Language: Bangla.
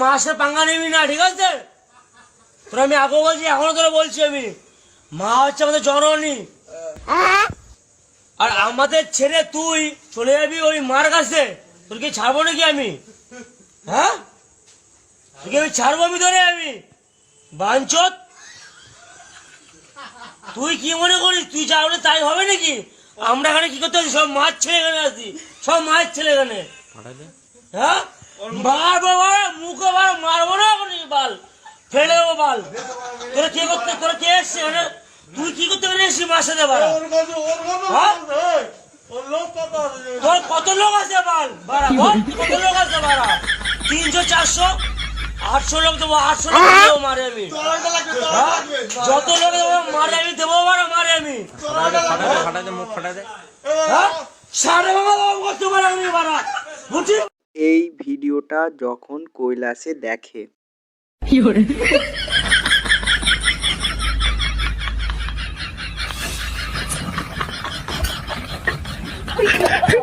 মাসে পাঙ্গা নিবি না ঠিক আছে? তোরা আমি আগে বলছি এখনও তোরা বলছি আমি। মা হচ্ছে আমাদের জননী। আর আমাদের ছেড়ে তুই চলে যাবি ওই মার কাছে। তোর কি ছাড়বো নাকি আমি? হ্যাঁ? তোকে আমি ছাড়বো আমি ধরে আমি? বাঞ্চত? তুই কি মনে করিস? তুই যা বলে তাই হবে নাকি? আমরা এখানে কি করতে সব মাছ ছেলে এখানে আছি। সব মাছ ছেলে এখানে। হ্যাঁ? বাড়া মুখে বার মারবো না এখন বাল ফেলে দেবো বাল। তোরা কে করতে তোরা কে এসছিস এখানে তুই কি করতে পেরে এসছিস মার সাথে বাড়া। হ্যাঁ? তোর কত লোক আছে বাল? বাড়া বল কত লোক আছে বাড়া? তিনশো চারশো? আটশো লোক দেবো আটশো লোক দেবো মারে আমি। হ্যাঁ? যত লোক দেবো মারে আমি দেবো বাড়া মারে আমি। ফাটা দে মুখ ফাটা দে হ্যাঁ? সাড়ে বাংলা দেবো করতে পারে আমি বাড়া। বুঝছি এই ভিডিওটা যখন কৈলাসে দেখে 有人。